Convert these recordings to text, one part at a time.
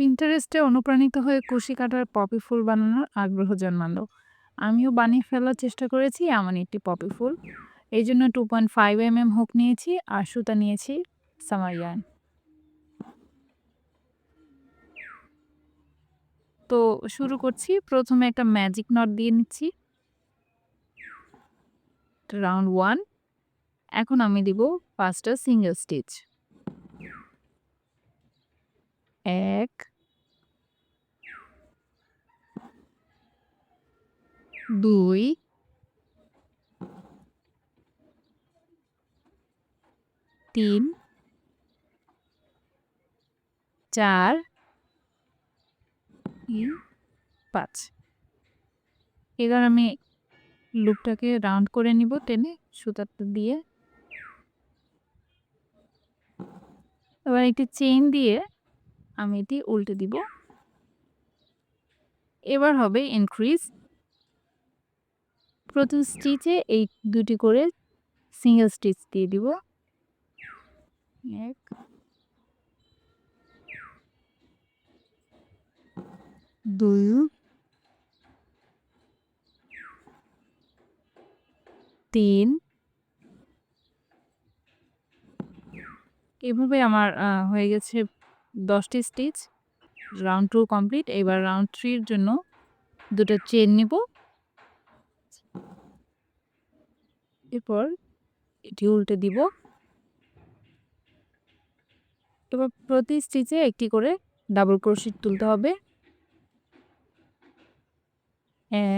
পিন্টারেস্টে অনুপ্রাণিত হয়ে কুশি কাটার পপি ফুল বানানোর আগ্রহ জন্মালো। আমিও বানিয়ে ফেলার চেষ্টা করেছি, এমন একটি পপি ফুল। এই জন্য two point five m m hook নিয়েছি আর সুতা নিয়েছি সামারিয়ান তো শুরু করছি। প্রথমে একটা ম্যাজিক নট দিয়ে নিচ্ছি। রাউন্ড ওয়ান এখন আমি দিব পাঁচটা সিঙ্গেল স্টিচ এক দুই, তিন, চার পাঁচ। এবার আমি লুপটাকে রাউন্ড করে নিব টেনে সুতাটা দিয়ে। এবার একটি চেইন দিয়ে আমি এটি উল্টে দিব। এবার হবে ইনক্রিজ প্রথম স্টিচে এই দুটি করে সিঙ্গেল স্টিচ দিয়ে দিব। এক। দুই। তিন। এভাবে আমার হয়ে গেছে দশটি স্টিচ রাউন্ড টু কমপ্লিট এবার রাউন্ড থ্রির জন্য দুটো চেন নিব। এরপর এটি উল্টে দিব। এবার প্রতি স্টিচে একটি করে ডাবল ক্রোশিট তুলতে হবে।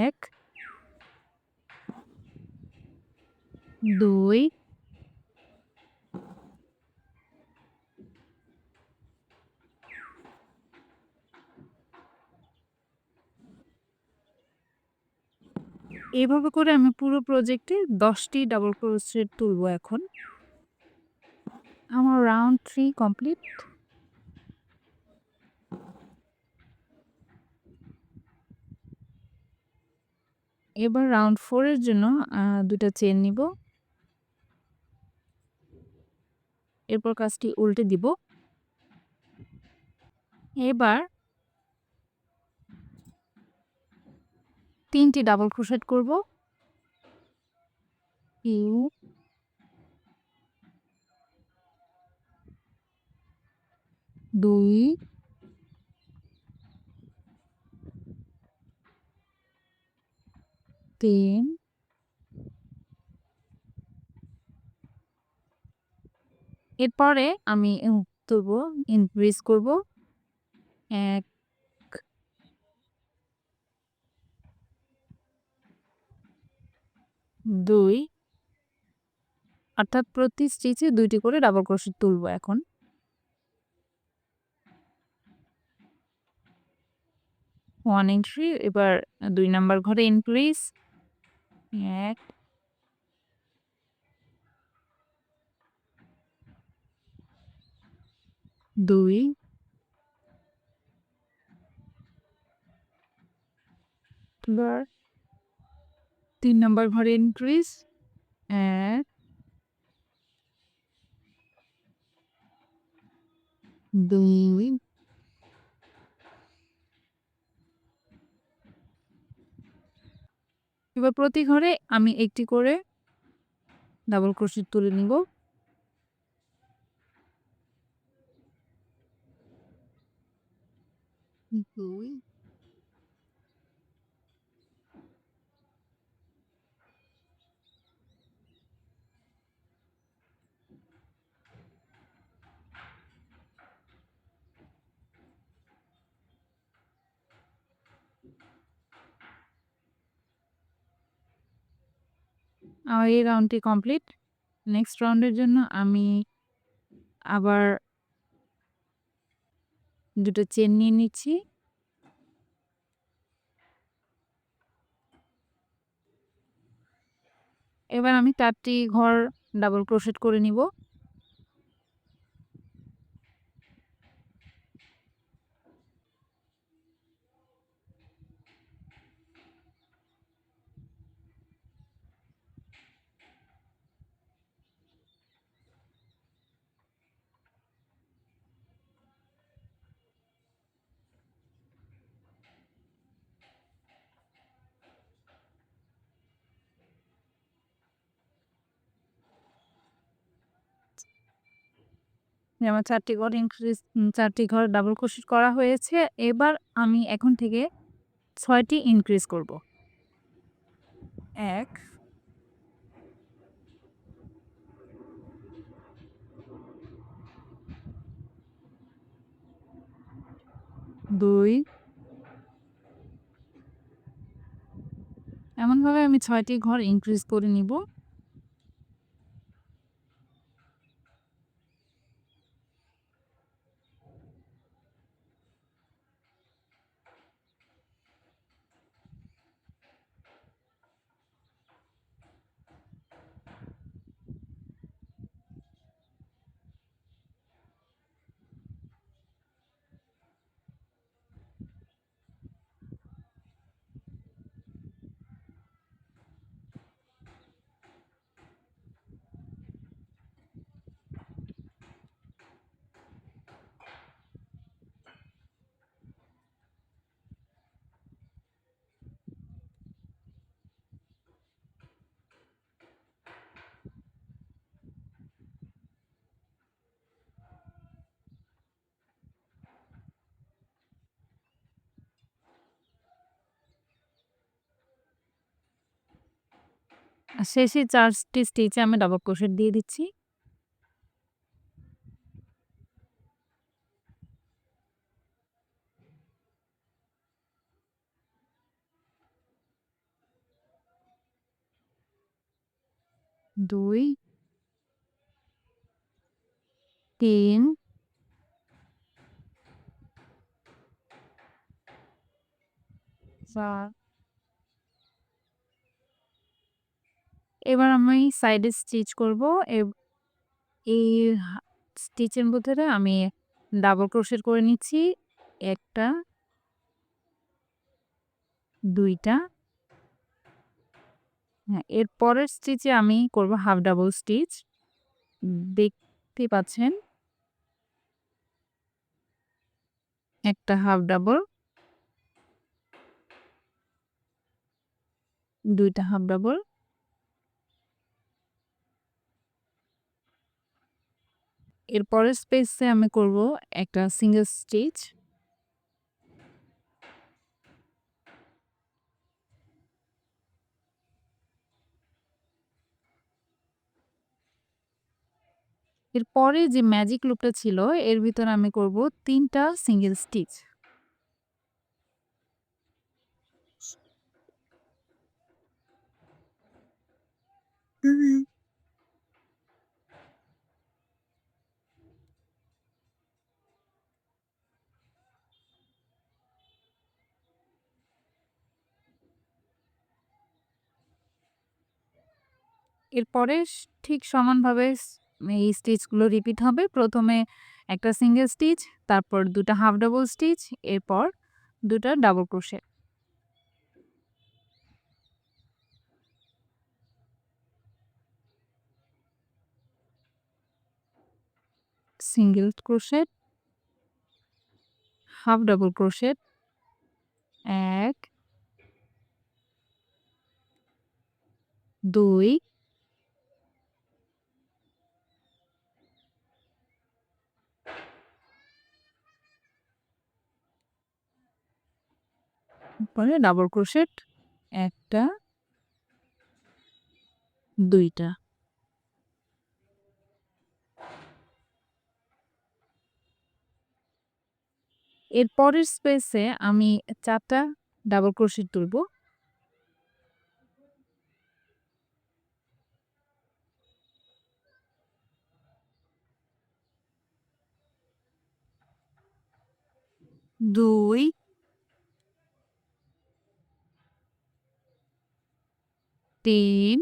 এক, দুই এভাবে করে আমি পুরো প্রজেক্টে দশটি ডাবল ক্রোশেট তুলবো এখন। আমার রাউন্ড থ্রি কমপ্লিট এবার রাউন্ড ফোরের জন্য দুটা চেন নিব। এরপর কাজটি উল্টে দিব। এবার তিনটি ডাবল ক্রোশেট করব। ইউ দুই। তিন। এরপরে আমি তুলব ইনক্রিজ করব। এক দুই। অর্থাৎ প্রতি স্টিচে দুইটি করে ডাবল ক্রোশেট তুলব এখন। ওয়ান এন্ট্রি এবার দুই নাম্বার ঘরে ইনক্রিজ এক। দুই। এবার তিন নম্বর ঘরে ইনক্রিজ এক দুই এবার প্রতি ঘরে আমি একটি করে ডাবল ক্রোশেট তুলে নিব। দুই আমার এই রাউন্ডটি কমপ্লিট নেক্সট রাউন্ডের জন্য আমি আবার দুটো চেন নিয়ে নিচ্ছি। এবার আমি চারটি ঘর ডাবল ক্রোশেট করে নিব। আমার চারটি ঘর ইনক্রিজ চারটি ঘর ডাবল ক্রোশেট করা হয়েছে। এবার আমি এখন থেকে ছয়টি ইনক্রিজ করব। ১ ২ এমনভাবে আমি ছয়টি ঘর ইনক্রিজ করে নিব। শেষে ৪ টি স্টিচে আমি ডাবল ক্রোশেট দিয়ে দিচ্ছি। দুই ৩ ৪ এবার আমি সাইডে স্টিচ করব। এই স্টিচের ভিতরে আমি ডাবল ক্রোশেট করে নিচ্ছি। একটা দুইটা হ্যাঁ, এর পরের স্টিচে আমি করব হাফ ডাবল স্টিচ। দেখতেই পাচ্ছেন। একটা হাফ ডাবল। দুইটা হাফ ডাবল। এর পরের স্পেসে আমি করব একটা সিঙ্গেল স্টিচ। এরপরে যে ম্যাজিক লুপটা ছিল, এর ভিতরে আমি করব তিনটা সিঙ্গেল স্টিচ। এরপরে ঠিক সমানভাবে এই স্টিচগুলো রিপিট হবে। প্রথমে একটা সিঙ্গেল স্টিচ, তারপর ২ টা হাফ ডাবল স্টিচ, এরপর ২ টা double crochet. Single crochet half double crochet ১ ২ পরে ডাবল ক্রোশেট ১ টা ২ এর পরের স্পেসে আমি ৪ টা ডাবল ক্রোশেট তুলব। দুই তিন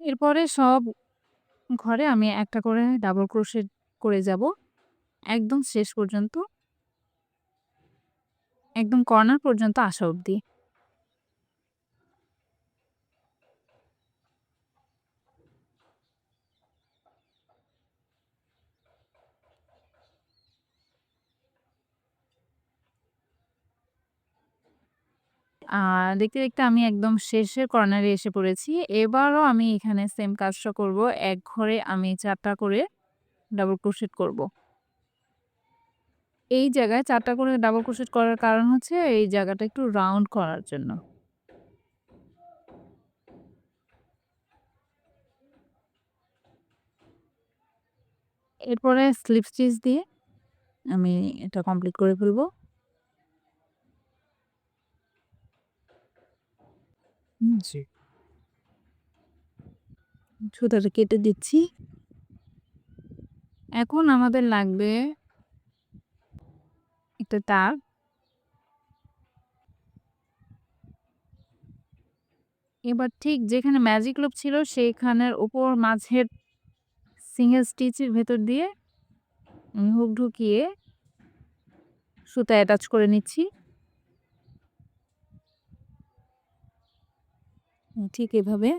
এরপরে সব ঘরে আমি একটা করে ডাবল ক্রোশেট করে যাব। একদম শেষ পর্যন্ত। একদম কর্নার পর্যন্ত আসা অবধি। দেখতে, দেখতে আমি একদম শেষের কর্নারে এসে পড়েছি। এবারও আমি এখানে সেম কাজটা করব। এক ঘরে আমি ৪ টা করে ডাবল ক্রোশেট করব। এই জায়গায় ৪ টা করে ডাবল ক্রোশেট করার কারণ হচ্ছে এই জায়গাটা একটু রাউন্ড করার জন্য। এরপরে স্লিপ স্টিচ দিয়ে আমি এটা কমপ্লিট করে ফেলব। জি। সুতাটা কেটে দিচ্ছি। এখন আমাদের লাগবে একটা তার। এবার ঠিক যেখানে ম্যাজিক লুপ ছিল সেইখানের উপর মাঝের সিঙ্গেল স্টিচের ভেতর দিয়ে হুক ঢুকিয়ে সুতা অ্যাটাচ করে নিচ্ছি। ঠিক এভাবে।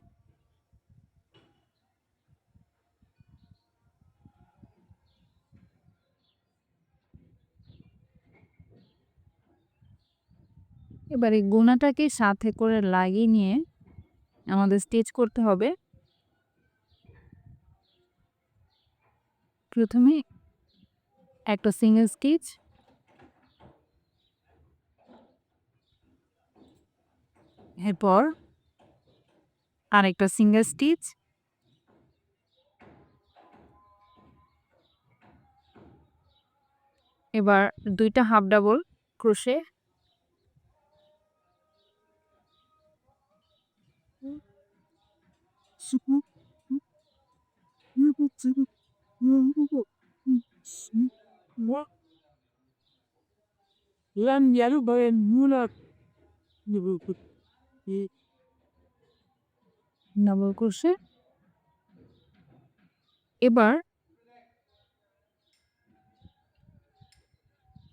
এবার গুনাটাকে সাথে করে লাগিয়ে নিয়ে আমাদের স্টিচ করতে হবে। প্রথমে একটা সিঙ্গেল স্টিচ এরপর আরেকটা সিঙ্গেল স্টিচ। এবার দুইটা half double crochet. Yalu bayan mula double crochet এবার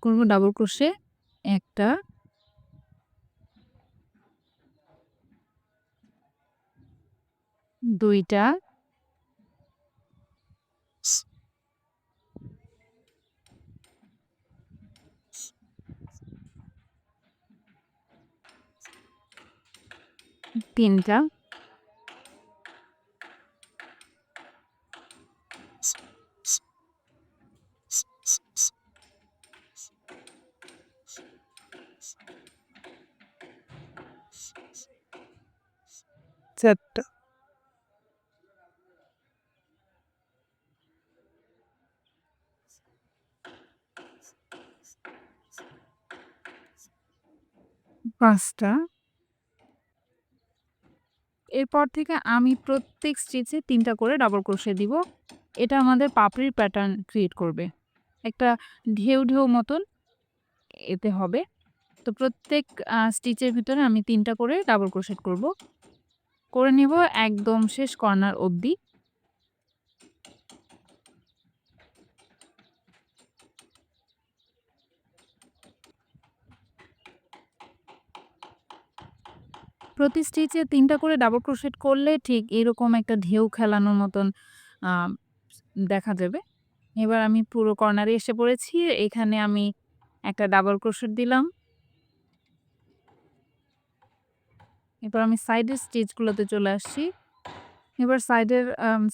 করব ডাবল ক্রোশে একটা। দুইটা। তিনটা। চারটা। পাঁচটা। এরপর থেকে আমি প্রত্যেক স্টিচে তিনটা করে ডাবল ক্রোশে দিব। এটা আমাদের পাপড়ির প্যাটার্ন ক্রিয়েট করবে। একটা ঢেউ ঢেউ মতন এতে হবে। তো প্রত্যেক স্টিচের ভিতরে আমি তিনটা করে ডাবল ক্রোশেট করব। করে নিব একদম শেষ কর্নার অবধি। প্রতি স্টিচে তিনটা করে ডাবল ক্রোশেট করলে ঠিক এরকম একটা ঢেউ খেলানোর মতন দেখা যাবে। এবার আমি পুরো কর্নারে এসে পড়েছি, এখানে আমি একটা ডাবল ক্রোশেট দিলাম। এবার আমি সাইডের স্টিচগুলোতে চলে আসছি। এবার সাইডের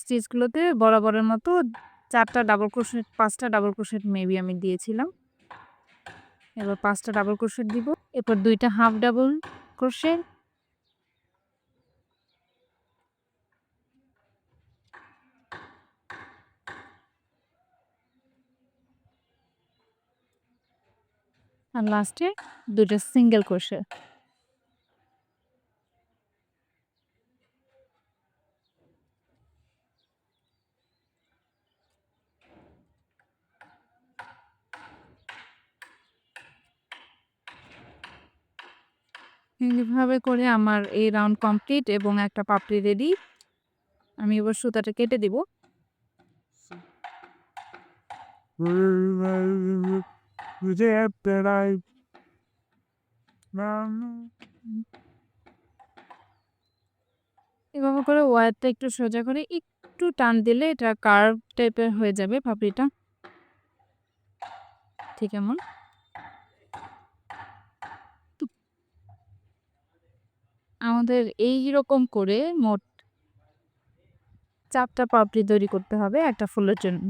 স্টিচগুলোতে বরাবরের মতো চারটা ডাবল ক্রোশেট পাঁচটা ডাবল ক্রোশেট মেবি আমি দিয়েছিলাম। এবার পাঁচটা ডাবল ক্রোশেট দিব। এরপর দুইটা হাফ ডাবল ক্রোশেট আর লাস্টে দুটো সিঙ্গেল ক্রোশে এইভাবে করে আমার এই রাউন্ড কমপ্লিট এবং একটা পাপড়ি রেডি আমি এবার সুতাটা কেটে দিব। এভাবে করে ওয়ারটা একটু সোজা করে একটু টান দিলে এটা কার্ভ টাইপের হয়ে যাবে পাপড়িটা। ঠিক এমন। আমাদের এই রকম করে মোট চারটা পাপড়ি তৈরি করতে হবে একটা ফুলের জন্য।